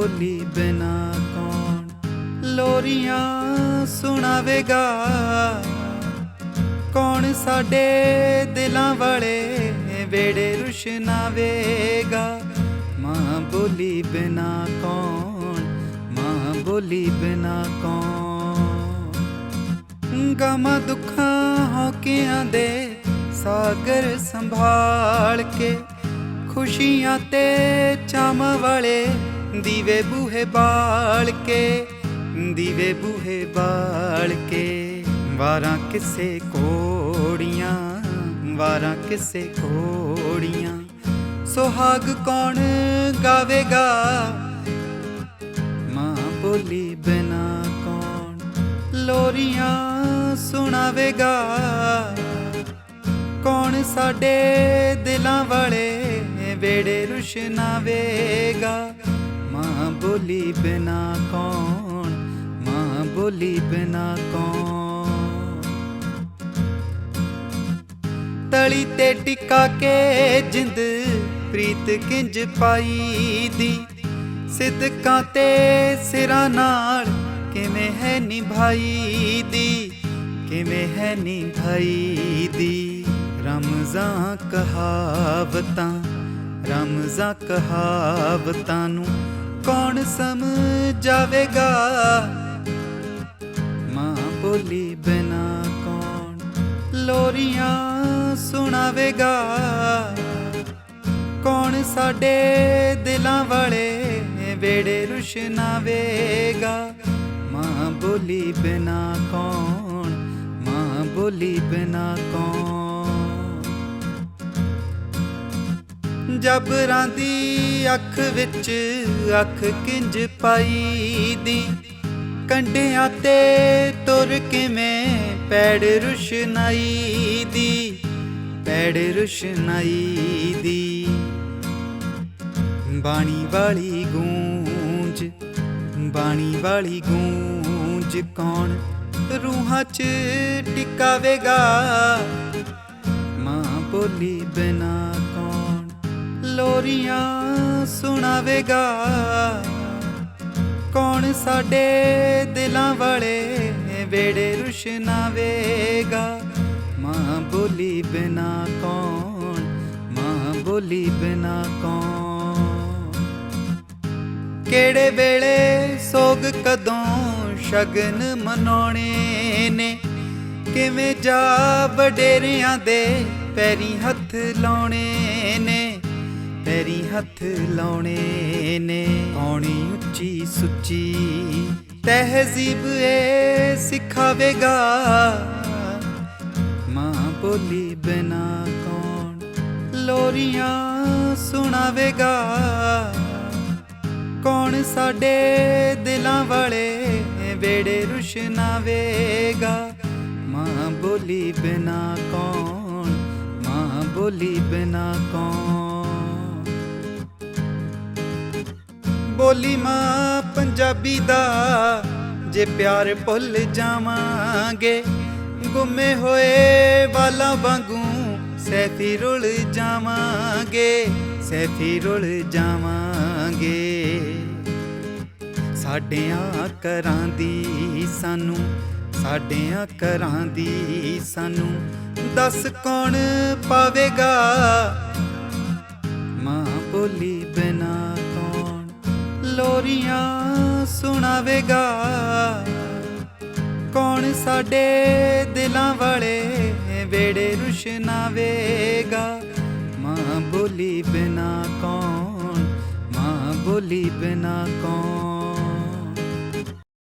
ਬੋਲੀ ਬਿਨਾ ਕੌਣ ਲੋਰੀਆਂ ਸੁਣਾਵੇਗਾ? ਕੌਣ ਸਾਡੇ ਦਿਲਾਂ ਵਾਲੇ ਵੇੜੇ ਰੁਸ਼ਨਾਵੇਗਾ? ਮਾਂ ਬੋਲੀ ਬਿਨਾ ਕੌਣ, ਮਾਂ ਬੋਲੀ ਬਿਨਾ ਕੌਣ? ਗਮਾਂ ਦੁੱਖਾਂ ਹੌਕਿਆਂ ਦੇ ਸਾਗਰ ਸੰਭਾਲ ਕੇ ਖੁਸ਼ੀਆਂ ਤੇ ਚਮ ਵਾਲੇ ਦੀਵੇ ਬੂਹੇ ਬਾਲ ਕੇ, ਦੀਵੇ ਬੂਹੇ ਬਾਲ ਕੇ। ਵਾਰਾਂ ਕਿਸੇ ਕੋੜੀਆਂ, ਵਾਰਾਂ ਕਿਸੇ ਕੋੜੀਆਂ। ਸੁਹਾਗ ਕੌਣ ਗਾਵੇਗਾ? ਮਾਂ ਬੋਲੀ ਬਿਨਾ ਕੌਣ ਲੋਰੀਆਂ ਸੁਣਾਵੇਗਾ? ਕੌਣ ਸਾਡੇ ਦਿਲਾਂ ਵਾਲੇ ਵੇੜੇ ਰੁਸ਼ਨਾਵੇਗਾ? ਮਾਂ ਬੋਲੀ ਬਿਨਾ ਕੌਣ ਮਾਂ ਬੋਲੀ ਬਿਨਾ ਕੌਣ ਤਲੀ ਤੇ ਟਿਕਾ ਕੇ ਜਿੰਦ ਪ੍ਰੀਤ ਕਿੰਜ ਪਾਈ ਦੀ ਸਿੱਧਕਾਂ ਤੇ ਸਿਰਾਂ ਨਾਲ ਕਿਵੇਂ ਹੈ ਨਿਭਾਈ ਦੀ ਕਿਵੇਂ ਹੈ ਨਿਭਾਈ ਦੀ ਰਮਜ਼ਾਂ ਕਹਾਵਤਾਂ ਰਮਜ਼ਾਂ ਕਹਾਵਤਾਂ ਨੂੰ ਕੌਣ ਸਮਝਾਵੇਗਾ? ਮਾਂ ਬੋਲੀ ਬਿਨਾ ਕੌਣ ਲੋਰੀਆਂ ਸੁਣਾਵੇਗਾ? ਕੌਣ ਸਾਡੇ ਦਿਲਾਂ ਵਾਲੇ ਵੇੜੇ ਰੁਸ਼ਨਾਵੇਗਾ? ਮਾਂ ਬੋਲੀ ਬਿਨਾ ਕੌਣ? ਮਾਂ ਬੋਲੀ ਬਿਨਾ ਕੌਣ ਜਬਰਾਂ ਦੀ ਅੱਖ ਵਿੱਚ ਅੱਖ ਕਿੰਜ ਪਾਈ ਦੀ ਕੰਡਿਆਂ ਤੇ ਤੁਰ ਕਿਵੇਂ ਪੈੜ ਰੁਸ਼ਨਾਈ ਦੀ ਪੈੜ ਰੁਸ਼ਨਾਈ ਦੀ ਬਾਣੀ ਵਾਲੀ ਗੂੰਜ, ਬਾਣੀ ਵਾਲੀ ਗੂੰਜ ਕੌਣ ਰੂਹਾਂ 'ਚ ਟਿਕਾਵੇਗਾ? ਮਾਂ ਬੋਲੀ ਬਿਨਾ ਲੋਰੀਆਂ ਸੁਣਾਵੇਗਾ। ਕੌਣ ਸਾਡੇ ਦਿਲਾਂ ਵਾਲੇ ਵੇੜੇ ਰੁਸ਼ਨਾਵੇਗਾ? ਮਾਂ ਬੋਲੀ ਬਿਨਾ ਕੌਣ? ਮਾਂ ਬੋਲੀ ਬਿਨਾ ਕੌਣ? ਕਿਹੜੇ ਵੇਲੇ ਸੋਗ ਕਦੋਂ ਸ਼ਗਨ ਮਨਾਉਣੇ ਨੇ? ਕਿਵੇਂ ਜਾ ਵਡੇਰਿਆਂ ਦੇ ਪੈਰੀ ਹੱਥ ਲਾਉਣੇ ਨੇ? ਪੈਰੀ ਹੱਥ ਲਾਉਣੇ ਨੇ, ਕੌਣੀ ਉੱਚੀ ਸੁੱਚੀ। ਤਹਿਜ਼ੀਬ ਏ ਸਿਖਾਵੇਗਾ। ਮਾਂ ਬੋਲੀ ਬਿਨਾ ਕੌਣ ਲੋਰੀਆਂ ਸੁਣਾਵੇਗਾ। ਕੌਣ ਸਾਡੇ ਦਿਲਾਂ ਵਾਲੇ ਵੇੜੇ ਰੁਸ਼ਨਾਵੇਗਾ। ਮਾਂ ਬੋਲੀ ਬਿਨਾ ਕੌਣ, ਮਾਂ ਬੋਲੀ ਬਿਨਾ ਕੌਣ ਬੋਲੀ ਮਾਂ ਪੰਜਾਬੀ ਦਾ, ਜੇ ਪਿਆਰ ਭੁੱਲ ਜਾਵਾਂਗੇ, ਗੁੰਮੇ ਹੋਏ ਵਾਲਾਂ ਵਾਂਗੂ ਸੈਫੀ ਰੁਲ ਜਾਵਾਂਗੇ ਸੈਫੀ ਰੁਲ ਜਾਵਾਂਗੇ। ਸਾਡਿਆਂ ਘਰਾਂ ਦੀ ਸਾਨੂੰ, ਸਾਡਿਆਂ ਘਰਾਂ ਦੀ ਸਾਨੂੰ, ਦੱਸ ਕੌਣ ਪਾਵੇਗਾ? ਮਾਂ ਬੋਲੀ ਲੋਰੀਆਂ ਸੁਣਾਵੇਗਾ। ਕੌਣ ਸਾਡੇ ਦਿਲਾਂ ਵਾਲੇ ਵੇੜੇ ਰੁਸ਼ਨਾਵੇਗਾ? ਮਾਂ ਬੋਲੀ ਬਿਨਾ ਕੌਣ, ਮਾਂ ਬੋਲੀ ਬਿਨਾ ਕੌਣ?